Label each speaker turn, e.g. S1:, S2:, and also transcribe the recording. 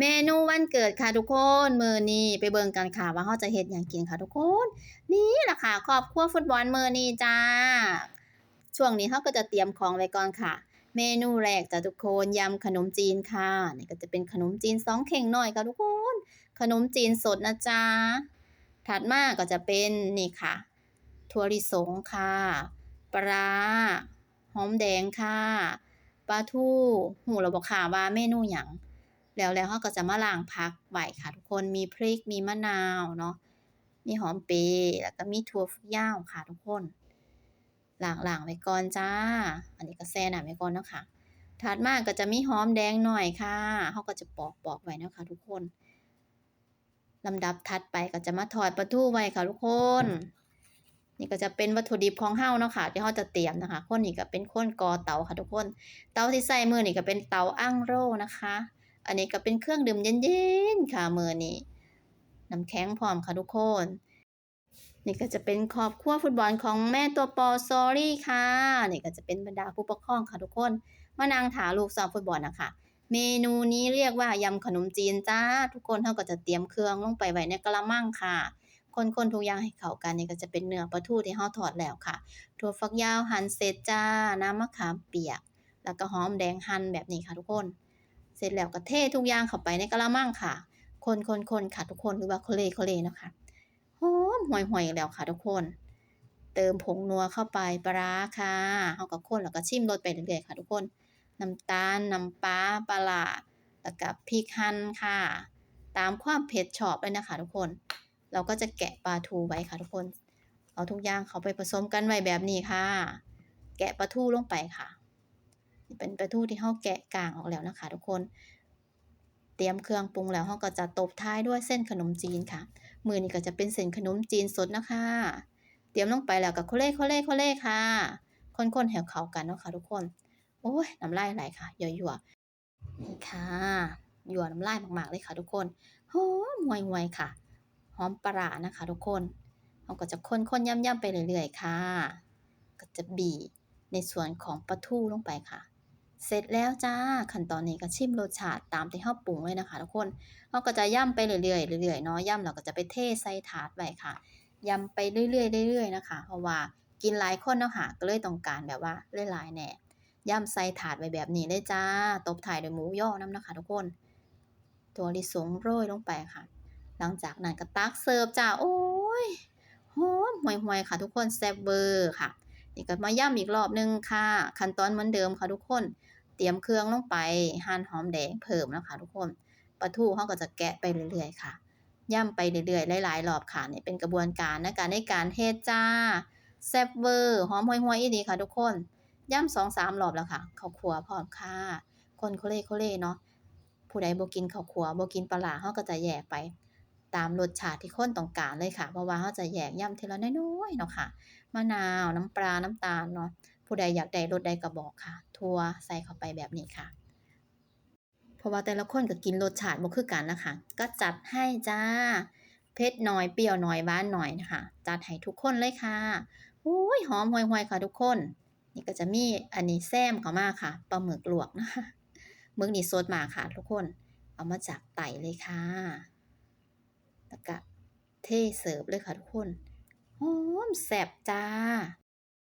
S1: เมนูวันเกิดค่ะทุกคนมือนี้ไปเบิ่งกันค่ะว่าเราจะเฮ็ดหยังกินค่ะทุกคน นี่แหละค่ะครอบครัวฟุตบอลมือนี้จ้า ช่วงนี้เราก็จะเตรียมของไว้ก่อนค่ะ เมนูแรกจ้ะทุกคนยำขนมจีนค่ะนี่ก็จะเป็นขนมจีนสองเข่งน้อยค่ะทุกคน ขนมจีนสดนะจ๊ะถัดมาก็จะเป็นนี่ค่ะถั่วลิสงค่ะปลาหอมแดงค่ะปลาทูหูแล้วบ่ค่ะว่าเมนูหยัง แล้วแล้วเราก็จะมาล้างผักไว้ค่ะ ทุกคนมีพริกมีมะนาวเนาะมีหอมเปรย์แล้วก็มีถั่วฝักยาวค่ะทุกคนล้างๆไว้ก่อนจ้า อันนี้ก็แช่น้ำไว้ก่อนนะค่ะถัดมาก็จะมีหอมแดงหน่อยค่ะเราก็จะปอกๆไว้นะคะ ทุกคนลำดับถัดไปก็จะมาทอดปลาทูไว้ค่ะทุกคน นี่ก็จะเป็นวัตถุดิบของเฮาเนาะค่ะ ที่เราจะเตรียมนะคะคนนี้ก็เป็นคนกอเตาค่ะทุกคน เตาที่ใส่มือนี้ก็เป็นเตาอั้งโร่นะคะ อันนี้ก็เป็นเครื่องดื่มเย็นๆค่ะมือนี้น้ำแข็งพร้อมค่ะทุกคน นี่ก็จะเป็นครอบครัวฟุตบอลของแม่ตัวปอซอรี่ค่ะ นี่ก็จะเป็นบรรดาผู้ปกครองค่ะทุกคนมานั่งถาลูกซ้อมฟุตบอลนะค่ะเมนูนี้เรียกว่ายำขนมจีนจ้า ทุกคนเราก็จะเตรียมเครื่องลงไปไว้ในกะละมังค่ะ คนๆทุกอย่างให้เข้ากันนี่ก็จะเป็นเนื้อปลาทูที่เราทอดแล้วค่ะถั่วฝักยาวหั่นเสร็จจ้า น้ำมะขามเปียก แล้วก็หอมแดงหั่นแบบนี้ค่ะทุกคน เสร็จแล้วก็เททุกอย่างเข้าไปในกะละมังค่ะ คนๆๆค่ะทุกคนหรือว่าโคเลๆเนะคะหอมห่วยๆแล้วค่ะทุกคน เติมผงนัวเข้าไปปลาค่ะเราก็คนแล้วก็ชิมรสไปเรื่อยๆค่ะทุกคน น้ำตาลน้ำปลาปลาแล้วก็พริกหั่นค่ะ ตามความเผ็ดชอบเลยนะคะทุกคน เราก็จะแกะปลาทูไว้ค่ะทุกคน เอาทุกอย่างเข้าไปผสมกันไว้แบบนี้ค่ะ แกะปลาทูลงไปค่ะ เป็นปลาทูที่เราแกะกากออกแล้วนะคะ ทุกคน เตรียมเครื่องปรุงแล้วเราก็จะตบท้ายด้วยเส้นขนมจีนค่ะ มือนี้ก็จะเป็นเส้นขนมจีนสดนะคะ เตรียมลงไปแล้วก็โคเลๆๆๆค่ะ คนๆให้เขากันเนาะค่ะทุกคน โอ๊ยน้ำลายไหลค่ะหยั่วๆนี่ค่ะหยั่วน้ำลายมากๆเลยค่ะ ทุกคนหอมห่วยๆค่ะ หอมปลาร้านะคะ ทุกคนเราก็จะคนๆย่ำๆไปเรื่อยๆค่ะ ก็จะบีในส่วนของปลาทูลงไปค่ะ เสร็จแล้วจ้าขั้นตอนนี้ก็ชิมรสชาติตามที่เราปรุงเลยนะคะทุกคนเราก็จะย่ำไปเรื่อยๆเรื่อยๆเนาะย่ำแล้วก็จะไปเทใส่ถาดไว้ค่ะย่ำไปเรื่อยๆเรื่อยๆนะคะ เพราะว่ากินหลายคนเนาะค่ะก็เลยต้องการแบบว่าหลายๆแน่ย่ำใส่ถาดไว้แบบนี้เลยจ้า ตบท้ายด้วยหมูย่อนำนะคะ ทุกคนถั่วลิสงโรยลงไปค่ะ หลังจากนั้นก็ตักเสิร์ฟจ้า โอ๊ยหอมห่วยๆค่ะ ทุกคนแซ่บเวอร์ค่ะ นี่ก็มาย่ำอีกรอบนึงค่ะ ขั้นตอนเหมือนเดิมค่ะทุกคน เตรียมเครื่องลงไปหั่นหอมแดงเพิ่มนะคะทุกคนปลาทูเราก็จะแกะไปเรื่อยๆค่ะย่ำไปเรื่อยๆหลายๆรอบค่ะนี่เป็นกระบวนการในการในการเฮ็ดจ้าแซ่บเวอร์หอมห่วยๆอีหลีค่ะทุกคนย่ำ2-3รอบแล้วค่ะข้าวคั่วพร้อมค่ะคนโคเลๆเล่เนาะผู้ใดบ่กินข้าวคั่วบ่กินปลาเราก็จะแยกไป ตามรสชาติที่คนต้องการเลยค่ะเพราะว่าเราจะแยกย่ำทีละน้อยๆเนาะค่ะมะนาวน้ำปลาน้ำตาลเนาะ ผู้ใดอยากได้รสใดก็บอกค่ะถั่วใส่เข้าไปแบบนี้ค่ะ เพราะว่าแต่ละคนก็กินรสชาติบ่คือกันนะคะ ก็จัดให้จ้า เผ็ดน้อยเปรี้ยวหน้อยหวานหน้อยนะคะ จัดให้ทุกคนเลยค่ะโอ๊ยหอมห่วยๆค่ะทุกคน นี่ก็จะมีอันนี้แซมเข้ามาค่ะปลาหมึกลวกนะคะหมึกนี่สดมาค่ะ ทุกคน เอามาจากไต่เลยค่ะ แล้วก็เทเสิร์ฟเลยค่ะทุกคนหอมแซบจ้า